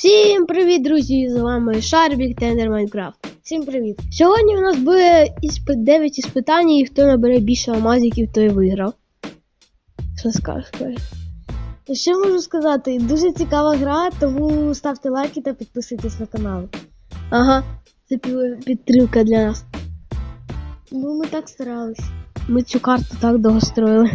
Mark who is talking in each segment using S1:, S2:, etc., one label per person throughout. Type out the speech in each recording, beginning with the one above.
S1: Всім привіт, друзі! З вами Шарбік Тендер Майнкрафт.
S2: Всім привіт!
S1: Сьогодні у нас буде 9 іспитань, і хто набере більше алмазиків, той виграв. Що скажеш?
S2: Що можу сказати? Дуже цікава гра, тому ставте лайки та підписуйтесь на канал.
S1: Ага, це пі- підтримка для нас.
S2: Ну, ми так старались.
S1: Ми цю карту так довго строїли.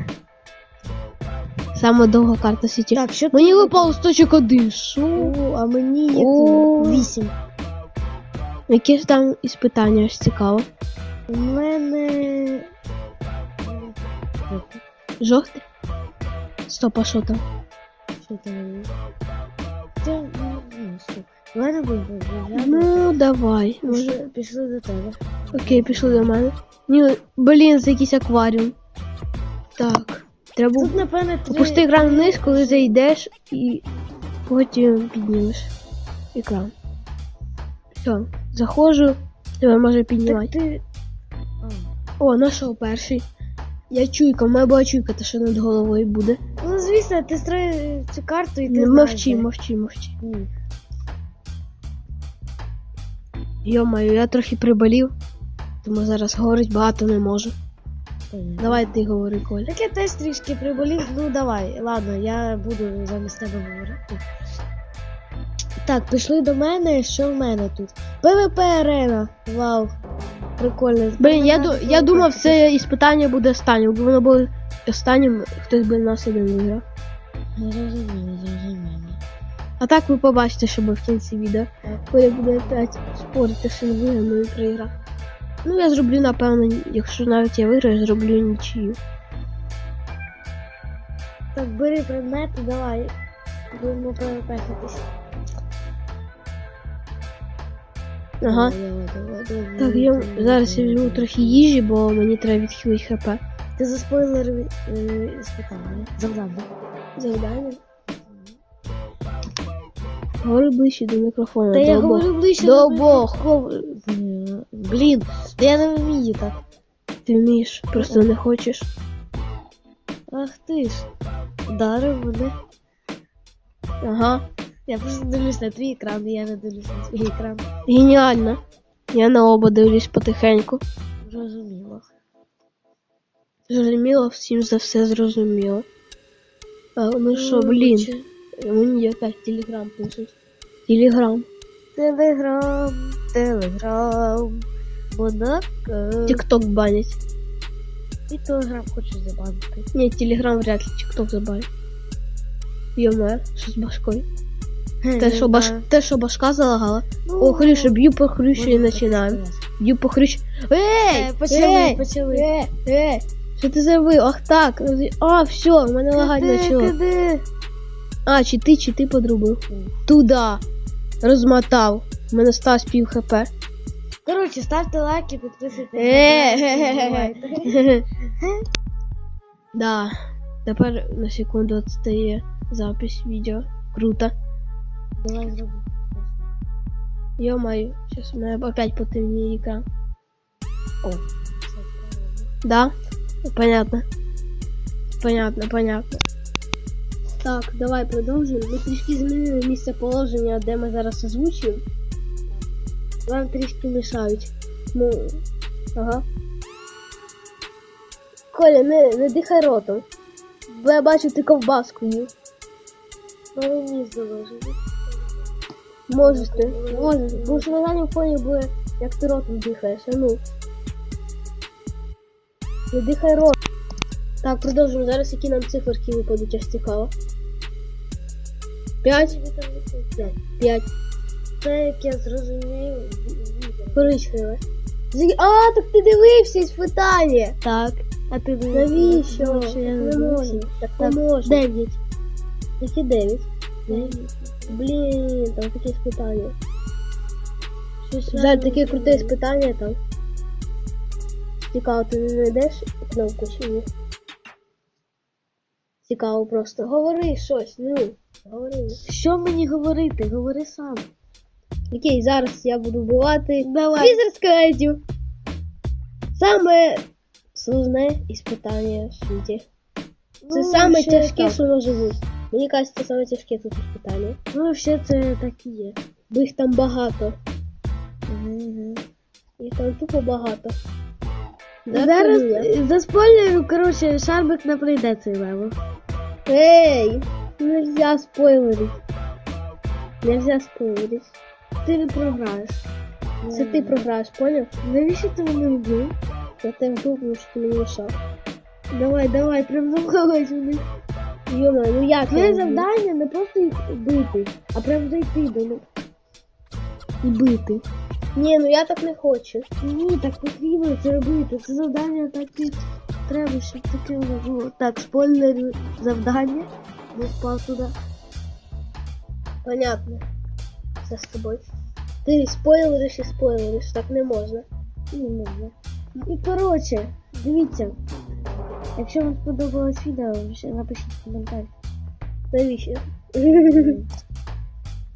S1: Саме довга карта сіті.
S2: Так, що
S1: Мені
S2: ти-
S1: випало сточок один. Що?
S2: О, а мені як вісім.
S1: Які ж там іспитання аж цікаво.
S2: У мене.
S1: Жовтий? Стоп, а що там?
S2: Що там? Це, ну, ну? У мене був
S1: Ну, давай. Може,
S2: пішли до тебе.
S1: Окей, пішли до мене. Ні, блін, це якийсь акваріум. Так. Треба
S2: Тут, напевне, три...
S1: опусти екран вниз, коли зайдеш і потім піднімеш екран. Все, заходжу, тебе може
S2: Так
S1: піднімати.
S2: ти...
S1: О, нашов перший. Я чуйка, моя була чуйка, та що над головою буде.
S2: Ну, звісно, ти строїш цю карту і ти
S1: Не мовчи, мовчи, мовчи.
S2: Ні.
S1: Йо-маю, я трохи приболів, тому зараз говорити багато не можу. Давай ти говори, Коля.
S2: Так я теж трішки приболів, ну давай, ладно, я буду замість тебе говорити. Так, пішли до мене, що в мене тут? ПВП арена. Вау. Прикольно.
S1: Блін, я, ду- я думав, це іспитання буде останнім, бо воно було останнім, хтось би нас один виграв. А так ви побачите, що буде в кінці відео. Коля буде опять спорити, що не виграв, і проіграв. Ну я зроблю, напевно, якщо навіть я виграю, зроблю нічию.
S2: Так, бери предмети, давай. Будемо ПВП-хатись.
S1: Ага. Так, я зараз я візьму трохи їжі, бо мені треба відхилити хп.
S2: Ти заспойлерив е, спитання. Завдання.
S1: Завдання. Говори ближче до мікрофону.
S2: Та
S1: до
S2: я
S1: обох.
S2: говорю ближче
S1: До обох.
S2: Блін, та я не вмію так.
S1: Ти вмієш, просто не хочеш.
S2: Ах ти ж. Дарив мене.
S1: Ага.
S2: Я просто дивлюсь на твій екран, і я не дивлюсь на твій екран.
S1: Геніально. Я на оба дивлюсь потихеньку.
S2: Зрозуміло.
S1: Зрозуміло, всім за все зрозуміло. А, ну що, блін, мені якась телеграм пишуть. Телеграм.
S2: Телеграм, телеграм. Монако.
S1: Тікток банять.
S2: І телеграм хочу забанити.
S1: Ні, телеграм вряд ли тікток забанять. Йоме, що з башкою? Те, що, баш... Те, що башка залагала.
S2: Ну,
S1: О, хрюша, б'ю по хрюшу і починаємо. Б'ю по хрюшу. Ей!
S2: Е, почали,
S1: ей!
S2: почали.
S1: Е, е! Що ти зробив? Ах так. А, все, в мене лагать почало.
S2: киди.
S1: А, чи ти, чи ти подрубив?
S2: Ні.
S1: Туда. Розмотав. У мене став пів хп.
S2: Коротше, ставте лайки, підписуйтесь. на
S1: Е,
S2: канал, не забувайте.
S1: Да. Тепер на секунду відстає запись відео. Круто.
S2: Давай зробимо.
S1: Ё-моё, сейчас у меня опять потемнее экран.
S2: О.
S1: Да? Понятно. Понятно, понятно. Так, давай продовжуємо. Ми трішки змінили місце положення, де ми зараз озвучуємо. Вам трішки мішають. Ну, ага. Коля, не, не дихай ротом. Бо я бачу, ти ковбаску їв.
S2: Але ні, заложили.
S1: Можеш ти, можеш. Бо ж на задньому фоні буде, як ти ротом дихаєш, а ну. Не дихай рот. Так, продовжуємо. Зараз які нам циферки випадуть, аж цікаво. П'ять? П'ять.
S2: Це, як я зрозумів.
S1: Коричневе. А, так ти дивився іспитання.
S2: Так. А ти
S1: Навіщо?
S2: Я
S1: не
S2: можу.
S1: Так не можна.
S2: Дев'ять.
S1: Які дев'ять? Блін, там таке іспитання. Жаль, таке круте
S2: не
S1: іспитання там. Цікаво, ти не знайдеш кнопку чи ні? Цікаво просто. Говори щось, ну. Говори.
S2: Що мені говорити? Говори сам.
S1: Окей, зараз я буду вбивати
S2: Давай.
S1: візер скелетів. Саме сложне іспитання в світі. Це
S2: Ну,
S1: саме тяжке, що може бути. Мені кажеться, саме тяжке тут питання.
S2: Ну, все це так і є.
S1: Бо їх там багато.
S2: Угу.
S1: Їх там тупо багато. Да,
S2: Зараз
S1: Каміля?
S2: за спойлером, коротше, Шарбик не пройде цей левел.
S1: Эй, нельзя спойлерить. Нельзя спойлерить.
S2: Ти не програєш.
S1: Це ти програєш, поняв?
S2: Навіщо ти мене вбив?
S1: Я тебе вбив, тому що ти мені мішав.
S2: Давай, давай, прям замахалась них.
S1: Йома, ну як
S2: Твоє завдання не просто їх бити, а прям зайти до них. І бити.
S1: Ні, ну я так не хочу.
S2: Ні, так потрібно це робити. Це завдання так і треба, щоб таке було. Так, спойлер завдання. Не впав туди.
S1: Понятно. Все з тобою. Ти спойлериш і спойлериш, так не можна.
S2: Не можна. І коротше, дивіться. Якщо вам сподобалось відео, ще напишіть коментар.
S1: Навіщо?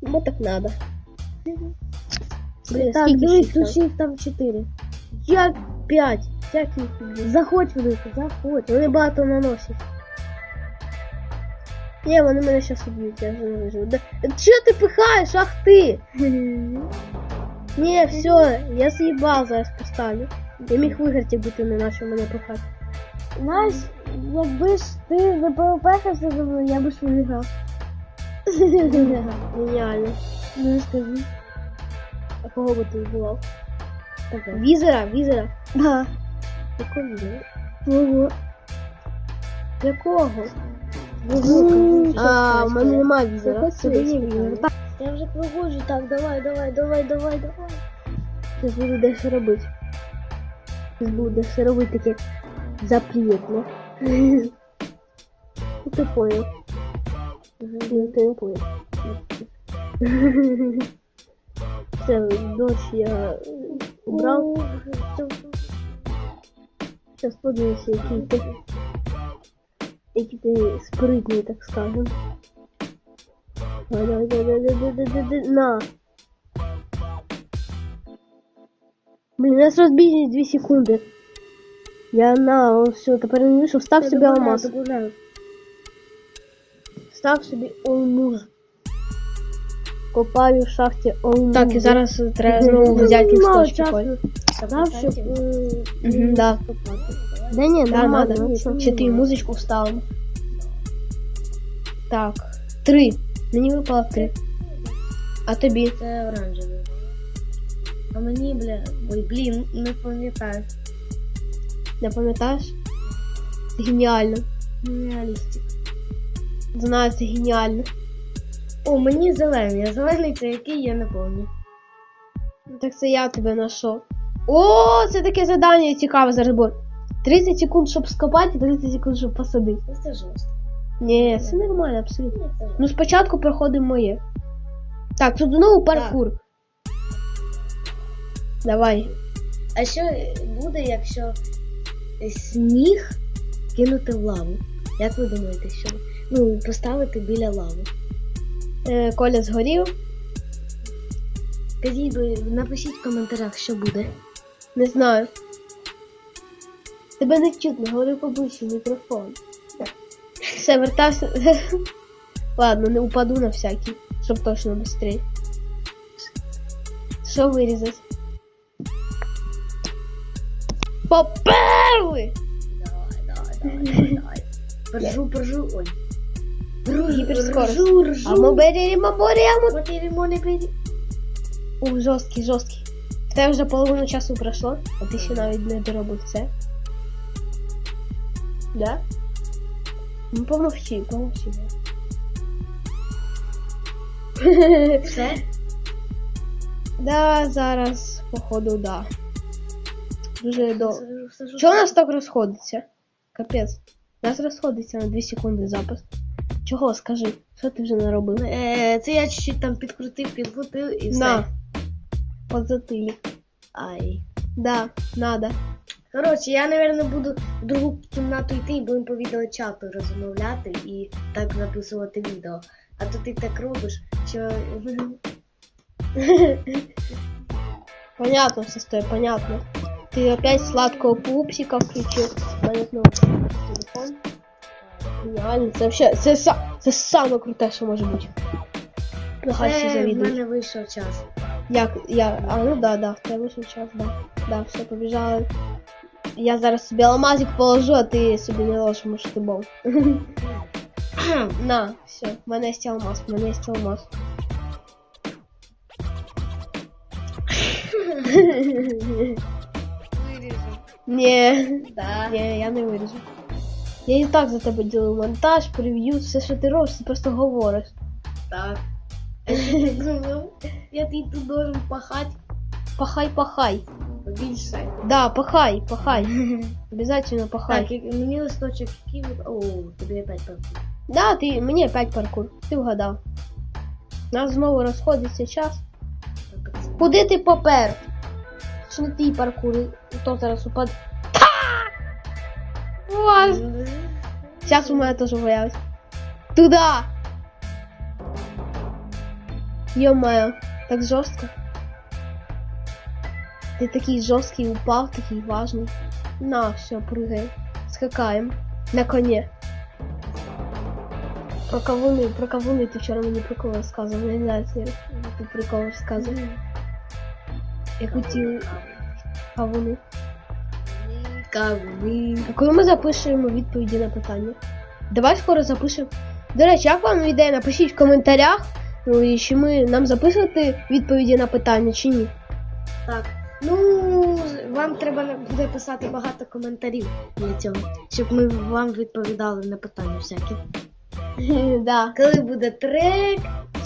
S1: Ну так надо. Блін,
S2: так, дивись,
S1: ще там?
S2: ще їх там 4.
S1: Як п'ять? Як їх блін?
S2: Заходь в них, заходь.
S1: Вони багато наносять. Ні, вони мене зараз уб'ють, я вже не виживу. Да... Чого ти пихаєш? Ах ти! Ні, все, я з'їбав зараз поставлю. Я міг виграти, якби ти не почав мене пихати.
S2: Знаєш, якби ж ти не ПВП-хався за мною, я би ж виграв.
S1: Геніально.
S2: Ну скажи.
S1: А кого би ти вбивав? Візера, візера.
S2: Да.
S1: Якого візера?
S2: Ого.
S1: Якого? А, у мене немає візера. Я вже проходжу, так, давай, давай, давай, давай, давай. Зараз буду дещо робити. Зараз буду дещо робити таке запретно. Ну ти понял. Ну ти не понял. Все, дощ я убрав. Сейчас подивимося, який ти. Який ти спритний, так скажем. Давай, давай, давай, давай, давай, давай, давай, на. Блин, у нас розбіжні 2 секунди. Я на, он все, тепер не вийшов. Став собі алмаз.
S2: Добавляю.
S1: Став собі алмуз. Копаю в шахті алмуз.
S2: Так, і зараз
S1: треба знову взяти
S2: Мало
S1: листочки,
S2: часу.
S1: Коль.
S2: Дав, щоб... е,
S1: Мгм, да. Да ні,
S2: Да,
S1: нормально.
S2: надо,
S1: ну,
S2: нема.
S1: музичку вставимо? Так. Три. Мені випало три. А тобі?
S2: Це оранжевий. А мені, бля, ой, блін, не пам'ятаю.
S1: Не пам'ятаєш? Це геніально.
S2: Реалістик.
S1: Знаю, це геніально.
S2: О, мені зелений, а зелений це який, я не пам'ятаю.
S1: Ну, Так це я тебе знайшов. О, це таке завдання цікаве зараз буде. 30 секунд, щоб скопати, і 30 секунд, щоб посадити.
S2: Ну, Це жорстко.
S1: Ні, це нормально, абсолютно.
S2: Ні, це жорстко.
S1: Ну, спочатку проходимо моє. Так, тут знову паркур. Давай.
S2: А що буде, якщо сніг кинути в лаву? Як ви думаєте, що? Ну, поставити біля лави.
S1: Е, Коля згорів.
S2: Скажіть, ви напишіть в коментарях, що буде.
S1: Не знаю. Тебе не чутно, говори поближче в мікрофон. Все, вертався. Ладно, не упаду на всякий, щоб точно быстрее. Що вирізати? Поперли!
S2: Давай, давай, давай, давай. Поржу, поржу, ой.
S1: Гіперскорость.
S2: Ржу, ржу.
S1: А ми беремо, беремо.
S2: Беремо, не беремо.
S1: Ух, жорсткий, жорсткий. В тебе вже половину часу пройшло, а ти ще навіть не доробив це. Да? Ну помовчи, помовчи. да.
S2: Все?
S1: Да, зараз, походу, да. Дуже довго. Чого у нас так розходиться? Капець. У нас розходиться на 2 секунди запис. Чого, скажи, що ти вже наробив?
S2: Е, Це я чуть-чуть там підкрутив, підкрутив і все.
S1: На. От затилі.
S2: Ай.
S1: Да, надо.
S2: Коротше, я, напевно, буду в другу кімнату йти і будемо по відеочату розмовляти і так записувати відео. А то ти так робиш, що.
S1: Понятно все стоит, понятно. Ты опять сладкого пупсика включил. У знову телефон. Геніально, це вообще, це, са- це саме круте, що може бути. Нехай всі завідують.
S2: мене вийшов час.
S1: Як я. А ну да, да, в тебе вийшов час, да. Да, все, побіжали. Я зараз собі алмазик положу, а ти собі не ложиш, тому ти бов. На, все, в мене є алмаз, в мене є алмаз.
S2: Виріжу.
S1: Ні,
S2: Да.
S1: ні, я не виріжу. Я і так за тебе ділю монтаж, прев'ю, все, що ти робиш, ти просто говориш.
S2: Так. Думав, Я ти тут должен пахати
S1: Пахай,
S2: більше.
S1: Да, пахай, пахай. Обязательно пахай.
S2: Так, мені листочок який від... О, тобі опять пахне.
S1: Да, ти мені опять паркур. Ти вгадав. У нас знову розходиться час. Куди ти попер? Що не твій паркур? Хто зараз упаде? Вас! Зараз у мене теж виявиться. Туда! Ё-моё, так жорстко. Ти такий жорсткий упав, такий важний. На, все, прыгай. Скакаємо. На коні. Про кавуни, про кавуни ти вчора мені прикол розказував. Не знаю, ти прикол розказував. Я хотів кавуни.
S2: Кавуни.
S1: А коли ми запишемо відповіді на питання? Давай скоро запишемо. До речі, як вам ідея? Напишіть в коментарях, ну, і чи ми нам записувати відповіді на питання чи ні.
S2: Так. Ну, вам треба буде писати багато коментарів для цього, щоб ми вам відповідали на питання всякі.
S1: да.
S2: Коли буде трек,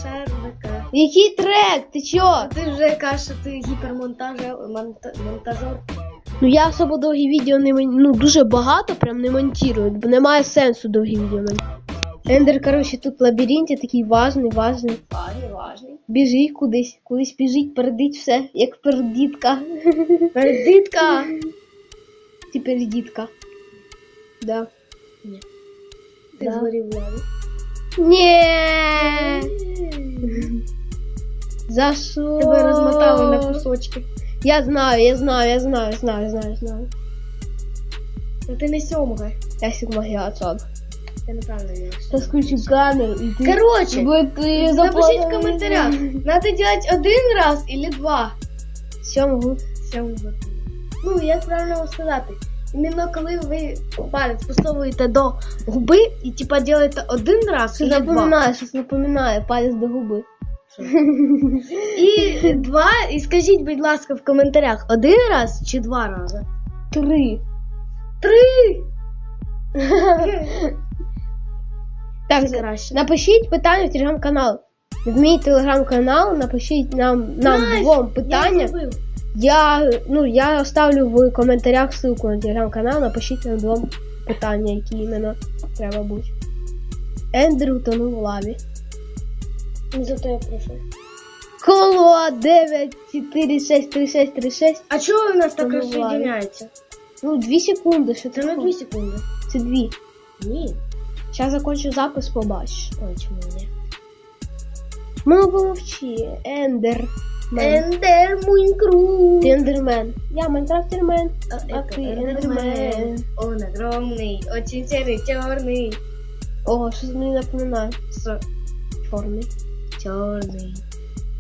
S2: шарника.
S1: Який трек? Ти чо?
S2: Ти вже кажеш, що ти гіпермонтажер, монта- монтажер.
S1: Ну я особо довгі відео не мон- ну дуже багато прям не монтую, бо немає сенсу довгі відео монтувати. Ендер, коротше, тут в лабіринті такий важний, важний.
S2: Важний, важний.
S1: Біжить кудись, кудись біжить, передить все, як пердітка.
S2: Передитка.
S1: Ти пердітка. Да.
S2: Ти
S1: Да.
S2: згорів лаві.
S1: Ні. За що?
S2: Тебе розмотали на кусочки.
S1: Я знаю, я знаю, я знаю, знаю, знаю, знаю.
S2: Ну ти не сьомга.
S1: Я сігмагіатор.
S2: Ти неправильно.
S1: Я включу камеру і ти...
S2: Короче,
S1: Бо ти
S2: Напишіть в коментарях, надо делать один раз или два.
S1: Сьомгу.
S2: Сьомга. Ну, як правильно вам сказати. Іменно коли ви палець поставуєте до губи і типа делаєте один раз
S1: Щось
S2: или два.
S1: напоминає, щось напоминає, палець до губи.
S2: І два, і скажіть, будь ласка, в коментарях, один раз чи два рази?
S1: Три.
S2: Три!
S1: Так,
S2: краще.
S1: напишіть питання в телеграм-канал. В мій телеграм-канал напишіть нам, нам
S2: Найс!
S1: двом
S2: Я
S1: питання.
S2: забив.
S1: Я, ну, я оставлю в коментарях ссылку на телеграм-канал, напишіть нам двом питання, які іменно треба бути. Ендер утонув в лаві.
S2: Зато я прошу.
S1: Коло 9, 4, 6, 3, 6, 3, 6.
S2: А чого у нас так розсоединяється?
S1: Ну, 2 секунди, що
S2: Це
S1: це таке?
S2: 2 секунди.
S1: Це 2.
S2: Ні.
S1: Зараз закончу запис, побачиш.
S2: Ой, чому ні?
S1: Ну, помовчи. Ендер.
S2: Ендер Муінкру.
S1: Ти ендермен. Я майнкрафтермен.
S2: А,
S1: А
S2: это
S1: ты
S2: Эндермен.
S1: Эндермен.
S2: Он огромный, очень серый, черный.
S1: О, щось мені напоминає. Чорний.
S2: Черный.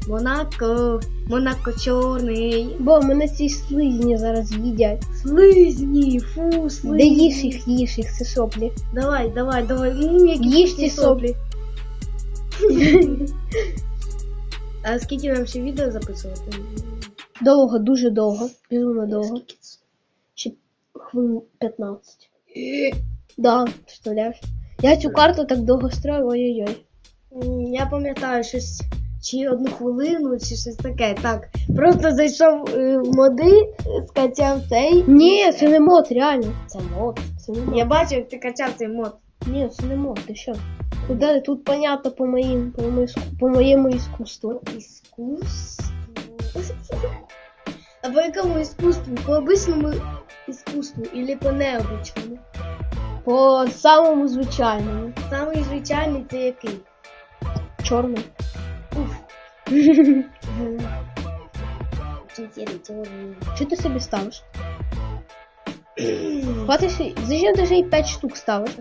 S2: Монако. Монако черный.
S1: Бо мене ці слизні зараз їдять.
S2: Слизни, фу, слизни.
S1: Де їж їх, їж їх, це соплі.
S2: Давай, давай, давай. М, які
S1: Їж ці соплі.
S2: А скільки нам ще відео записувати?
S1: Довго, дуже довго. Безумно довго. Ще хвилин 15. Да, представляєш? Я цю карту так довго строю, ой-ой-ой.
S2: Я пам'ятаю щось. Чи одну хвилину, чи щось таке. Так, просто зайшов е, в моди, скачав цей.
S1: Ні, це не мод, реально.
S2: Це мод.
S1: Це не мод.
S2: Я бачив, як ти качав цей мод.
S1: Ні, це не мод, ти що? Тут, тут понятно по моїм, по моєму, по моєму іскусству.
S2: Іскусство. А по якому іскусству? По обичному іскусству или по необичному?
S1: По самому звичайному.
S2: Самий звичайний це який?
S1: Чорний. Що ти собі ставиш? Хватиш, зачем ти вже і 5 штук ставиш?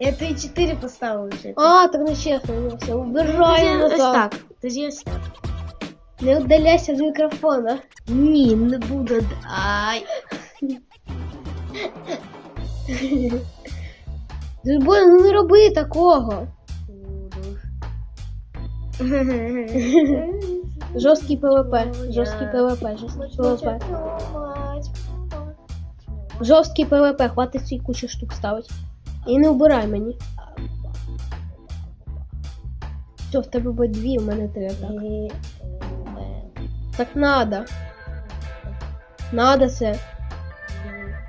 S2: Я тобі 4 поставив вже.
S1: А, так не чесно, ну все, убирай
S2: Ось так. Тоді ось так.
S1: Не удаляйся з мікрофона.
S2: Ні, не буду. Ай.
S1: Бо ну не роби такого. Жорсткий ПВП, жорсткий ПВП, жорсткий ПВП. Жорсткий ПВП, хватить цій кучу штук ставить. І не убирай мені. Все, в тебе буде дві, у мене три. Так, так надо. Надо це.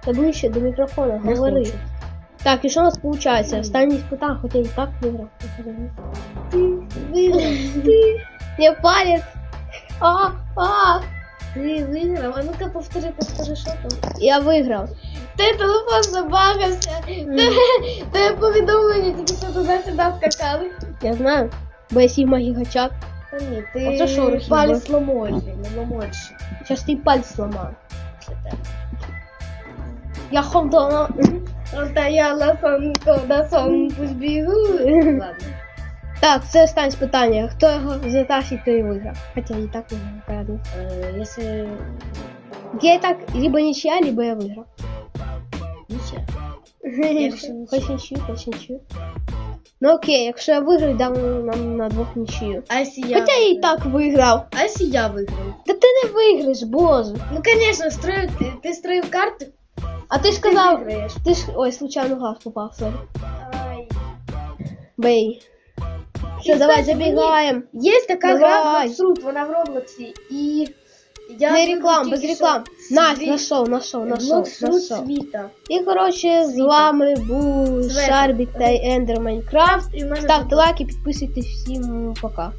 S1: Та ближче до мікрофона, говори. Так, і що у нас виходить? Останній питань, хоча і так виграв.
S2: Ти виграв. Ти.
S1: Я. А, а.
S2: Ти виграв. А ну-ка повтори, повтори, що там.
S1: Я виграв.
S2: Ти телефон забагався. Тебе повідомлення тільки що туди-сюди скакали.
S1: Я знаю. Бо я сігма гігачат.
S2: Та ні,
S1: А
S2: ти
S1: це що, Рухіба?
S2: палець ломочий, не ломочий.
S1: Зараз ти пальць зламаю. Я ходила.
S2: Та я на сонко, на сонку збігу. Ладно.
S1: Так, це останнє питання. Хто його затащить, той і виграв. Хоча і так виграв, правда.
S2: Е, Якщо...
S1: Я і так, либо нічия, либо я виграв.
S2: Нічого. Якщо нічия.
S1: Хоч нічию, хоч нічию. Ну окей, якщо я виграю, дам нам на двох нічию.
S2: А якщо я...
S1: Хоча я і так виграв.
S2: А якщо я виграв?
S1: Та ти не виграєш, боже.
S2: Ну, конечно, строю, ти, ти строїв карту.
S1: А ти ж казав, ти ж. Ой, случайно глаз попав, сорі.
S2: Ай.
S1: Бей. Все, давай
S2: забегаем. Есть
S1: такая
S2: игра маршрут, вона в Роблоксе. И я
S1: Не реклам, без реклам. На, нашел,
S2: нашел,
S1: нашел,
S2: нашел.
S1: І коротше, з вами був. Шарбік та Ендер Майнкрафт.
S2: Ставьте
S1: Ставте лайки, підписуйтесь всім пока.